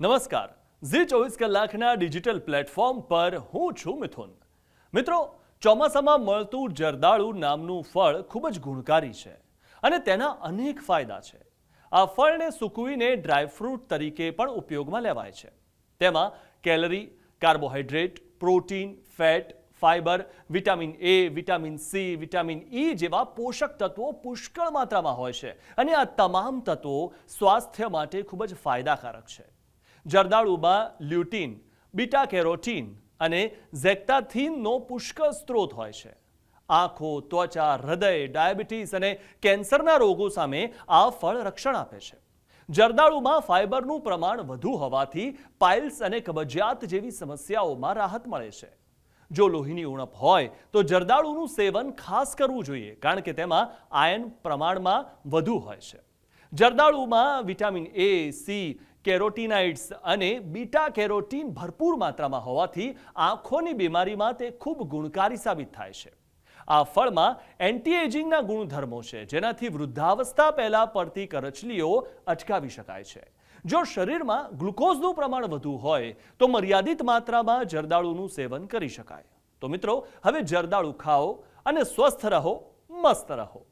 નમસ્કાર. ઝી ચોવીસ કલાકના ડિજિટલ પ્લેટફોર્મ પર હું છું મિથુન. મિત્રો, ચોમાસામાં મળતું જરદાળુ નામનું ફળ ખૂબ જ ગુણકારી છે અને તેના અનેક ફાયદા છે. આ ફળને સૂકવીને ડ્રાયફ્રૂટ તરીકે પણ ઉપયોગમાં લેવાય છે. તેમાં calorie carbohydrate protein, fat, fibre, vitamin A, vitamin C, vitamin E જેવા પોષક તત્વો પુષ્કળ માત્રામાં હોય છે અને આ તમામ તત્વો સ્વાસ્થ્ય માટે ખૂબ જ ફાયદાકારક છે. જરદાળુમાં લ્યુટીન બીટા કેરોટીન અને ઝેક્ટાથીનનો પુષ્કળ સ્ત્રોત હોય છે. આંખો, ત્વચા, હૃદય, ડાયાબિટીસ અને કેન્સરના રોગો સામે આ ફળ રક્ષણ આપે છે. જરદાળુમાં ફાઇબરનું પ્રમાણ વધુ હોવાથી પાઇલ્સ અને કબજિયાત જેવી સમસ્યાઓમાં રાહત મળે છે. જો લોહીની ઉણપ હોય, તો જરદાળુનું સેવન ખાસ કરવું જોઈએ, કારણ કે તેમાં આયન પ્રમાણમાં વધુ હોય છે. જરદાળુમાં વિટામિન એ, સી કેરોટીનાઇડ્સ અને બીટા કેરોટીન ભરપૂર માત્રામાં હોવાથી આંખોની બીમારીમાં તે ખૂબ ગુણકારી સાબિત થાય છે. આ ફળમાં એન્ટી એજિંગના ગુણધર્મો છે, જેનાથી વૃદ્ધાવસ્થા પહેલાં પડતી કરચલીઓ અટકાવી શકાય છે. જો શરીરમાં ગ્લુકોઝનું પ્રમાણ વધુ હોય, તો મર્યાદિત માત્રામાં જરદાળુનું સેવન કરી શકાય. તો મિત્રો, હવે જરદાળુ ખાઓ અને સ્વસ્થ રહો, મસ્ત રહો.